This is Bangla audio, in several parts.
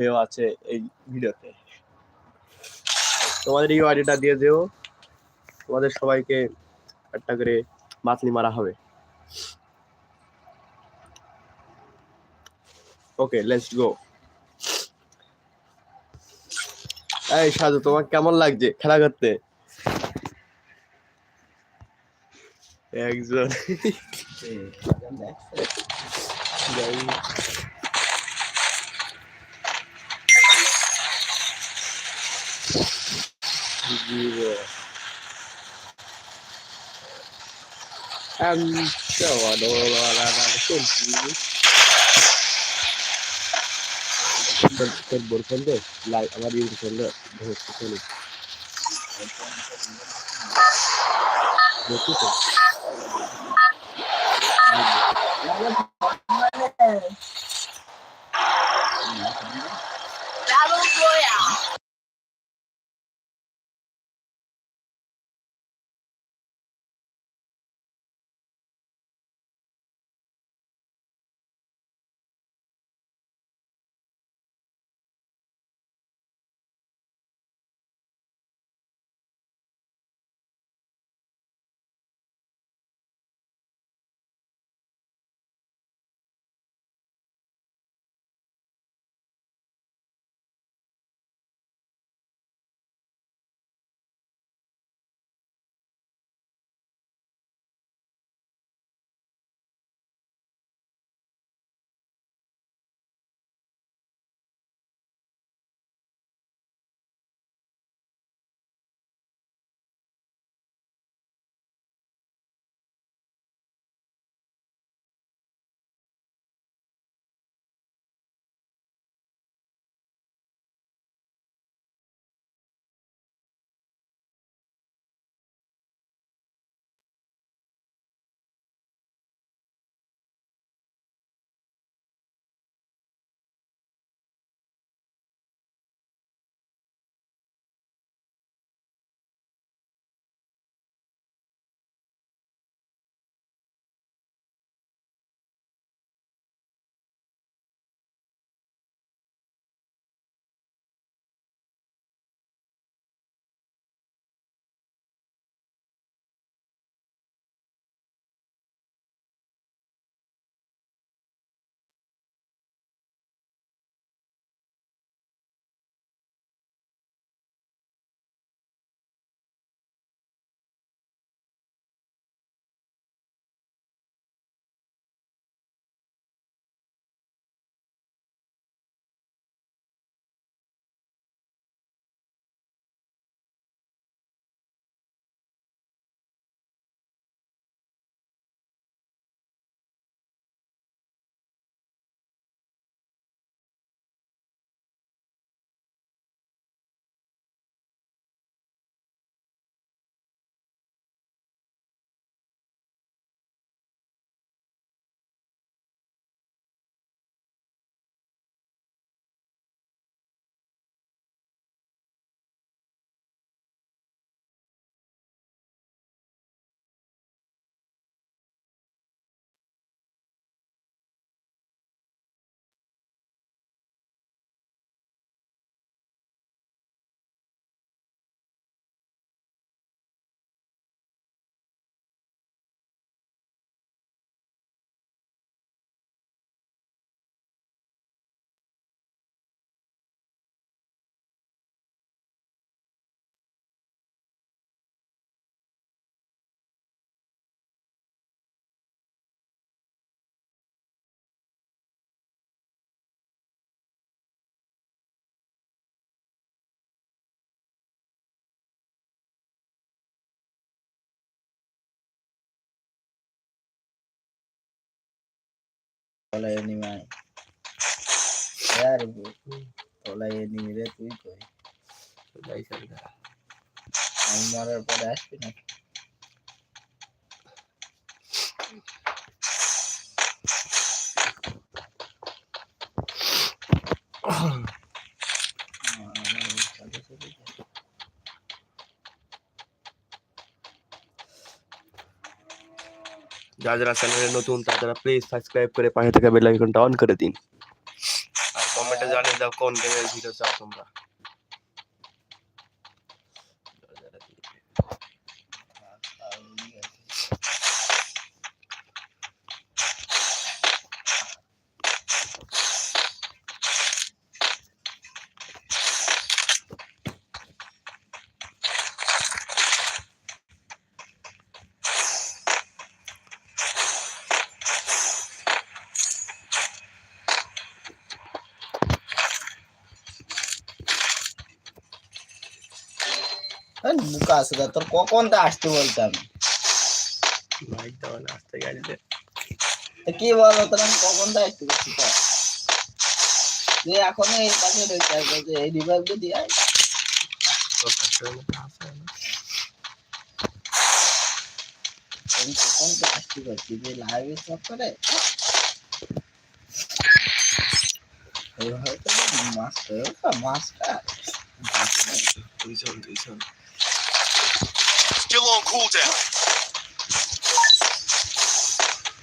হয়েও আছে এই ভিডিওতে। তোমাদের এই আইডিটা দিয়ে দিও তোমাদের সবাইকে একটা করে মাতলি মারা হবে। ওকে লেটস গো এই সাজু তোমার কেমন লাগছে খেলা করতে? একজন। And so on, all around তোর বোরখান দে লাই আমার ইউজ করলে ধরতে চলে দেখি তো Ya, Ibu. রে তুই কই যাই সাজু। আমি মরার পরে আসবি না যারা যারা চ্যানেলে নতুন, তারা প্লিজ সাবস্ক্রাইব করে পাশে থাকা বেল আইকনটা অন করে দিন। আর কমেন্টে জানিয়ে দাও কোন গেমের ভিডিও চাও তোমরা। বুকা আছে তোর কখন তো আসতে বলতাম? আসতে গাড়িতে তা কি বলো তোর আমি কখন তো আসতে বলছি তো? তুই এখন এই পাশে রয়েছে বলছে, এই রিভাইভ দিয়ে আয়। কখন তো আসতে পারছি যে লাইভে সব করে? তো মাস্টার মাস্টার। দুইজন দুইজন। Still on cooldown.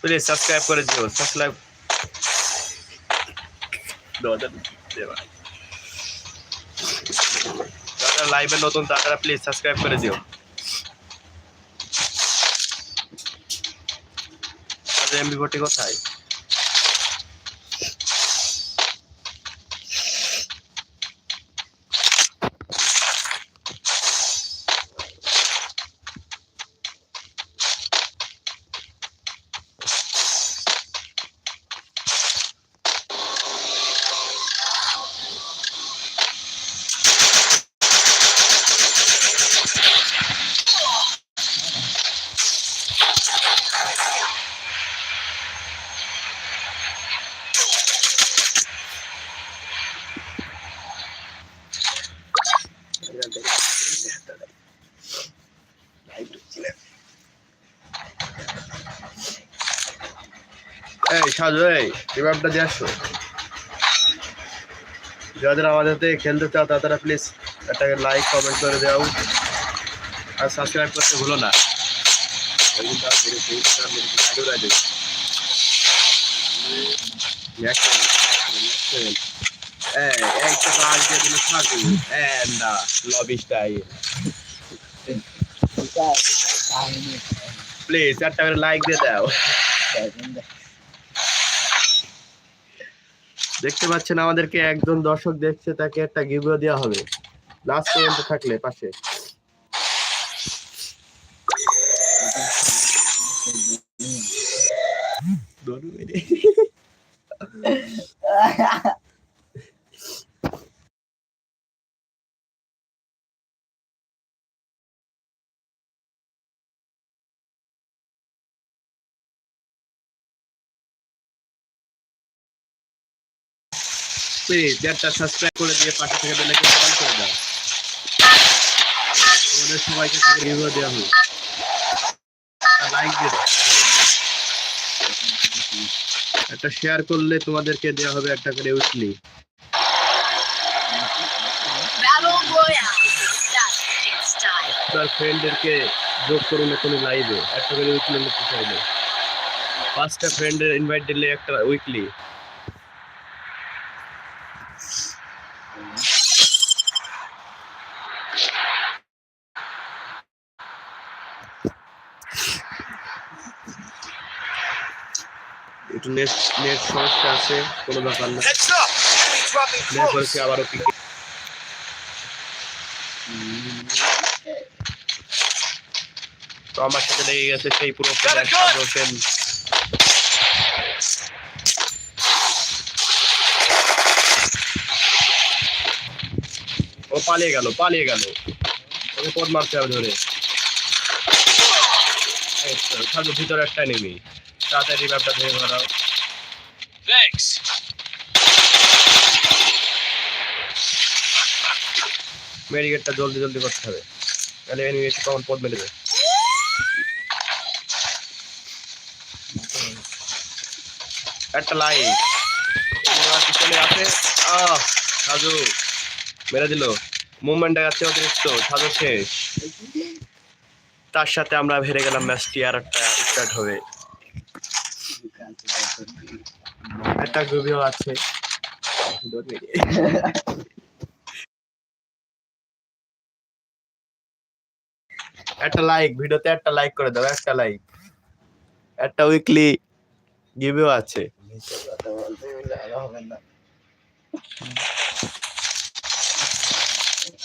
Please subscribe করে দিও সাবস্ক্রাইব যারা লাইভে নতুন তারা প্লিজ সাবস্ক্রাইব করে দিও আজ এমবি ভর্তি কোথায় এই সাজু এই রিভাইভটা দিয়ে আসো। যাদের আমাদের সাথে খেলতে চাও তারা প্লিজ একটা লাইক কমেন্ট করে দাও। আর সাবস্ক্রাইব করতে ভুলো না. এই, একটা লাইক দিয়ে দাও। দেখতে পাচ্ছেন আমাদেরকে একজন দর্শক দেখছে তাকে একটা গিভও দেওয়া হবে। লাস্ট পর্যন্ত থাকলে পাশে। প্লিজ একটা সাবস্ক্রাইব করে দিয়ে পাশে থেকে বেল অন করে দাও। তোমাদের সবাইকে রিভিউ দেওয়া হবে লাইক দিয়ে দাও। একটা শেয়ার করলে তোমাদেরকে দেওয়া হবে একটা করে উইকলি. তার ফ্রেন্ডদেরকে যোগ করুন কোনো লাইভে একটা করে উইকলি নিতে চাইলে। পাঁচটা ফ্রেন্ডের ইনভাইট দিলে একটা উইকলি একটু নেট নেট সমস্যা আছে কোনো ব্যাপার না। Close. আবারও পিক তো আমার সাথে লেগে গেছে সেই পুরো হোসেন পালিয়ে গেল পালিয়ে গেল। ওকে পদ মারতে হবে ধরে। সাজু ভিতরে একটা নেমি তাড়াতাড়ি রিভাইভটা ধরে ধরাও Thanks. মেডিকেটটা জলদি জলদি করতে হবে। তাহলে এনিমি এসে তখন পদ মেরে দেবে। একটা লাইট পিছনে আছে আহ সাজু। মেরে দিল। মুভমেন্ট দেখাচ্ছে অতিরিক্ত, সাজু শেষ। তার সাথে আমরা হেরে গেলাম ম্যাচটি আর একটা স্টার্ট হবে। একটা গুবিও আছে। একটা লাইক ভিডিওতে একটা লাইক করে দাও, একটা লাইক একটা উইকলি গিভেও আছে মিথ্যে কথা বলতে গেলে আর হবে না দেখি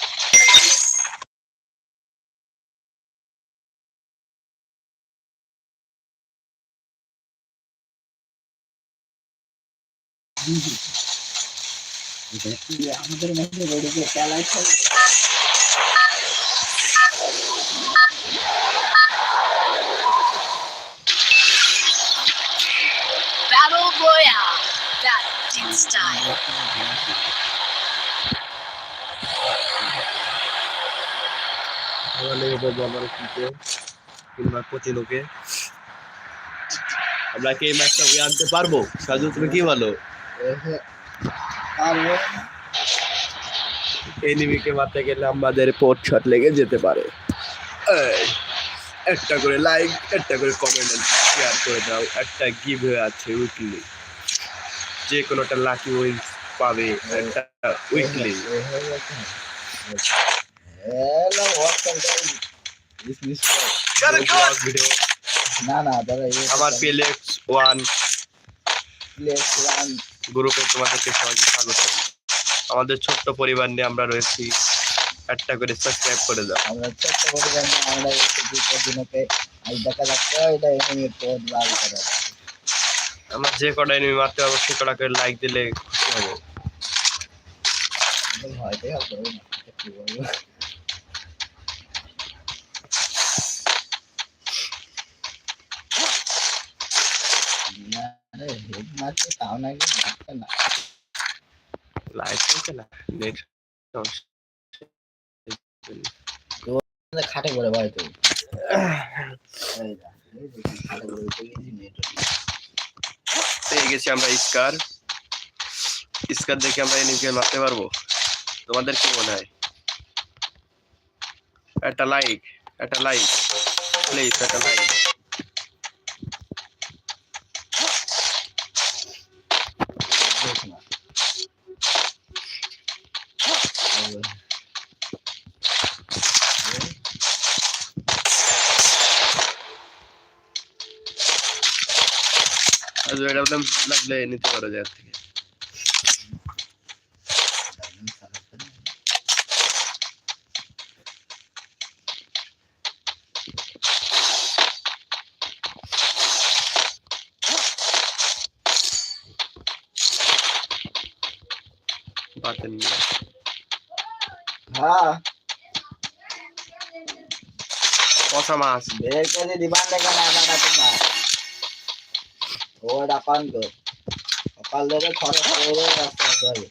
আমাদের মধ্যে রোডে চালাই থাকে Battle Royale. Battle in style. আমাদের বলব আমার কিকে কিংবা কোচিনোকে আমরা কি এই ম্যাচটা উই আনতে পারব সাজু তুমি কি বলো আর এনিমিকে মারতে গেলে আমাদের পোর্ট শট লেগে যেতে পারে। একটা করে লাইক একটা করে কমেন্ট শেয়ার করে দাও। একটা গিভ হয়ে আছে উইকলি যে কোনোটা লাকি উইন পাবে একটা উইকলি না না দাদা আমার পিএলএক্স ওয়ান প্লেস রান গ্রুপে তোমাদেরকে সবাইকে স্বাগত। আমাদের ছোট্ট পরিবার নিয়ে আমরা রয়েছি। একটা করে সাবস্ক্রাইব করে দাও। আমরা ছোট্ট পরিবার নিয়ে আমরা এসে দুটো দিনকে আজ দেখা যাচ্ছে এটা এমনি পোস্ট বার করা। আমরা যে কটা এনিমি মারতে পারব সে কটা করে লাইক দিলে খুশি হব। ভয়টাই হবে না কি বলব না রে হেড মারছে তাও নাকি মারছে না। দিতে না? নেক্সট খাটে করে ভাই তুই পেয়ে গেছি আমরা স্কার। স্কার দেখে আমরা এনিমিকে মারতে পারব। তোমাদের কি মনে হয়? একটা লাইক একটা লাইক প্লিজ একটা লাইক আর এটা একদম লাগলে নিতে পারো যার থেকে বাতেন নিয়ে হ্যাঁ কষা মাছ বের করে দিবান দেখে না দাদা তোমার ওটা পান তো সকাল ধরে খরচ করে রাস্তা যাবে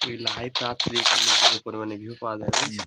তুই লাইভ রাত্রি পরিমাণে ভিউ পাওয়া যায় বুঝলি?